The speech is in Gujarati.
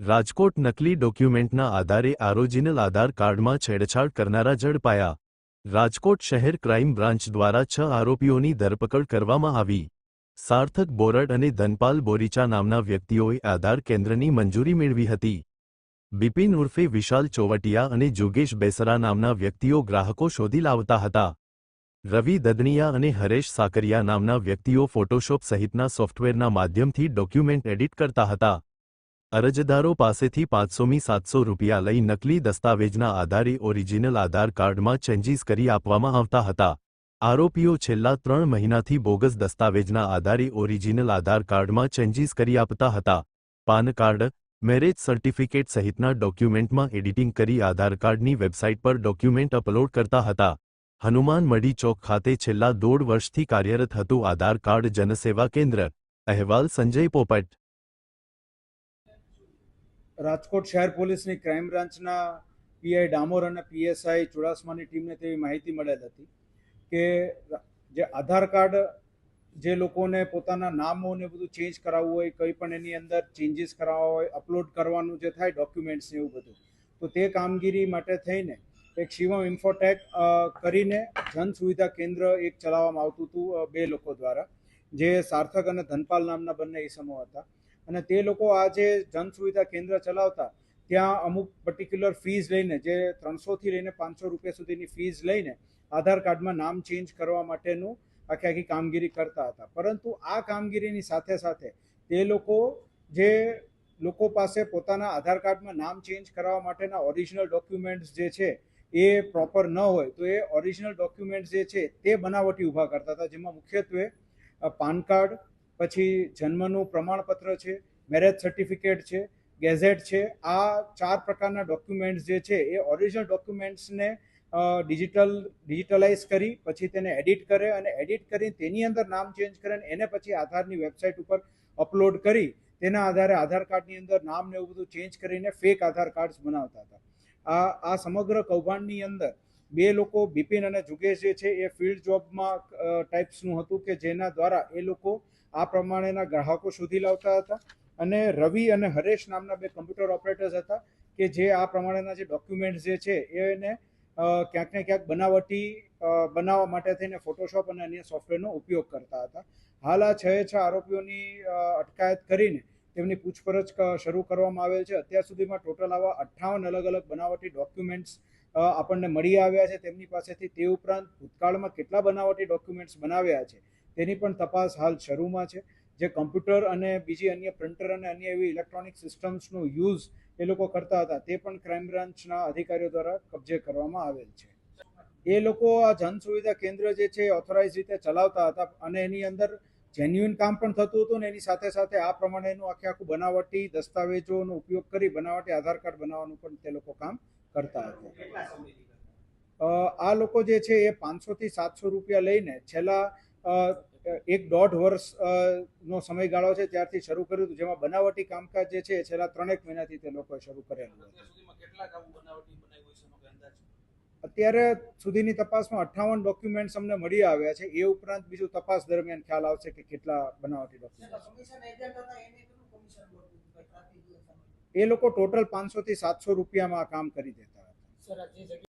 રાજકોટ નકલી ડોક્યુમેન્ટના આધારે આરોજિનલ આધાર કાર્ડમાં છેડછાડ કરનારા ઝડપાયા. રાજકોટ શહેર ક્રાઇમ બ્રાન્ચ દ્વારા છ આરોપીઓની ધરપકડ કરવામાં આવી. સાર્થક બોરડ અને ધનપાલ બોરીચા નામના વ્યક્તિઓએ આધાર કેન્દ્રની મંજૂરી મેળવી હતી. બિપિન ઉર્ફે વિશાલ ચોવટિયા અને જુગેશ બેસરા નામના વ્યક્તિઓ ગ્રાહકો શોધી લાવતા હતા. રવિ દદનિયા અને હરેશ સાકરિયા નામના વ્યક્તિઓ ફોટોશોપ સહિતના સોફ્ટવેરના માધ્યમથી ડોક્યુમેન્ટ એડિટ કરતા હતા. અરજદારો પાસેથી પાંચસોમી, સાતસો રૂપિયા લઈ નકલી દસ્તાવેજના આધારે ઓરિજિનલ આધાર કાર્ડમાં ચેન્જીસ કરી આપવામાં આવતા હતા. આરોપીઓ છેલ્લા ત્રણ મહિનાથી બોગસ દસ્તાવેજના આધારે ઓરિજિનલ આધાર કાર્ડમાં ચેન્જીસ કરી આપતા હતા. પાન કાર્ડ, મેરેજ સર્ટિફિકેટ સહિતના ડોક્યુમેન્ટમાં એડિટિંગ કરી આધાર કાર્ડની વેબસાઇટ પર ડોક્યુમેન્ટ અપલોડ કરતા હતા. હનુમાન મડી ચોક ખાતે છેલ્લા દોઢ વર્ષથી કાર્યરત હતું આધાર કાર્ડ જનસેવા કેન્દ્ર. અહેવાલ સંજય પોપટ. રાજકોટ શહેર પોલીસની ક્રાઇમ બ્રાન્ચના પીઆઈ ડામોર અને પીએસઆઈ ચુડાસમાની ટીમને તેવી માહિતી મળેલ હતી કે જે આધાર કાર્ડ જે લોકોને પોતાના નામો ને બધું ચેન્જ કરાવવું હોય, કંઈ પણ એની અંદર ચેન્જીસ કરાવવા હોય, અપલોડ કરવાનું જે થાય, ડોક્યુમેન્ટ્સ ને એવું બધું. તો તે કામગીરી માટે થઈને એક શિવમ ઇન્ફોટેક કરીને જન સુવિધા કેન્દ્ર એક ચલાવવામાં આવતું હતું બે લોકો દ્વારા, જે સાર્થક અને ધનપાલ નામના બંને ઈસમો હતા. અને તે લોકો આ જે જન સુવિધા કેન્દ્ર ચલાવતા, ત્યાં અમુક પર્ટિક્યુલર ફીઝ લઈને, જે ત્રણસોથી લઈને પાંચસો રૂપિયા સુધીની ફીઝ લઈને આધાર કાર્ડમાં નામ ચેન્જ કરવા માટેનું આખી આખી કામગીરી કરતા હતા. પરંતુ આ કામગીરીની સાથે સાથે તે લોકો જે લોકો પાસે પોતાના આધાર કાર્ડમાં નામ ચેન્જ કરાવવા માટેના ઓરિજિનલ ડોક્યુમેન્ટ્સ જે છે, એ પ્રોપર ન હોય, તો એ ઓરિજિનલ ડોક્યુમેન્ટ્સ જે છે, તે બનાવટી ઊભા કરતા હતા, જેમાં મુખ્યત્વે પાન કાર્ડ પછી જન્મનું પ્રમાણપત્ર છે મેરેજ સર્ટિફિકેટ છે ગેઝેટ છે, આ ચાર પ્રકારના ડોક્યુમેન્ટ્સ જે છે એ ઓરિજિનલ ડોક્યુમેન્ટ્સને ડિજિટલ ડિજિટલાઇઝ કરી, પછી તેને એડિટ કરે અને એડિટ કરી તેની અંદર નામ ચેન્જ કરે અને એને પછી આધારની વેબસાઇટ ઉપર અપલોડ કરી, તેના આધારે આધાર કાર્ડની અંદર નામ ને એવું બધું ચેન્જ કરીને ફેક આધાર કાર્ડ્સ બનાવતા હતા. આ આ સમગ્ર કૌભાંડની અંદર બે લોકો બિપિન અને જુગેશ જે છે એ ફિલ્ડ જોબમાં ટાઈપ્સનું હતું કે જેના દ્વારા એ લોકો આ પ્રમાણેના ગ્રાહકો શોધી લાવતા હતા. અને રવિ અને હરેશ નામના બે કમ્પ્યુટર ઓપરેટર્સ હતા કે જે આ પ્રમાણેના જે ડોક્યુમેન્ટ્સ જે છે એને ક્યાંક ને ક્યાંક બનાવટી બનાવવા માટે થઈને ફોટોશોપ અને અન્ય સોફ્ટવેરનો ઉપયોગ કરતા હતા. હાલ આ છ છ આરોપીઓની અટકાયત કરીને તેમની પૂછપરછ શરૂ કરવામાં આવેલ છે. અત્યાર સુધીમાં ટોટલ આવા અઠ્ઠાવન અલગ અલગ બનાવટી ડોક્યુમેન્ટ્સ આપણને મળી આવ્યા છે. તેમની પાસેથી તે ઉપરાંત ભૂતકાળમાં કેટલા બનાવટી ડોક્યુમેન્ટ્સ બનાવ્યા છે તેની પણ તપાસ હાલ શરૂમાં છે. જે કમ્પ્યુટર અને બીજી અન્ય પ્રિન્ટર અને અન્ય એવી ઇલેક્ટ્રોનિક સિસ્ટમ્સનો યુઝ એ લોકો કરતા હતા. તે પણ ક્રાઇમ બ્રાન્ચના અધિકારીઓ દ્વારા કબજે કરવામાં આવેલ છે. એ લોકો આ જન સુવિધા કેન્દ્ર જે છે ઓથોરાઇઝ રીતે ચલાવતા હતા અને એની અંદર જેન્યુઇન કામ પણ થતું હતું ને એની સાથે સાથે આ પ્રમાણેનું આખે આખું બનાવટી દસ્તાવેજોનો ઉપયોગ કરી બનાવટી આધાર કાર્ડ બનાવવાનું પણ તે લોકો કામ કરતા હતા. આ લોકો જે છે એ પાંચસો થી સાતસો રૂપિયા લઈને છેલ્લા એક દોઢ વર્ષ નો સમયગાળો છે ત્યારથી શરૂ કર્યું હતું જેમાં બનાવટી કામકાજ જે છે એ છેલ્લા ત્રણેક મહિનાથી તે લોકોએ શરૂ કરેલું અત્યારે સુધીની તપાસમાં અઠ્ઠાવન ડોક્યુમેન્ટ્સ અમને મળી આવ્યા છે એ ઉપરાંત બીજું તપાસ દરમિયાન ખ્યાલ આવશે કે કેટલા બનાવટી ડોક્યુમેન્ટ કમિશન એજન્ટ હતા એને કેટલું કમિશન મળતું હતું? કંઈ ટ્રાફિક એ લોકો ટોટલ પાંચસો થી સાતસો રૂપિયામાં કામ કરી દેતા હતા.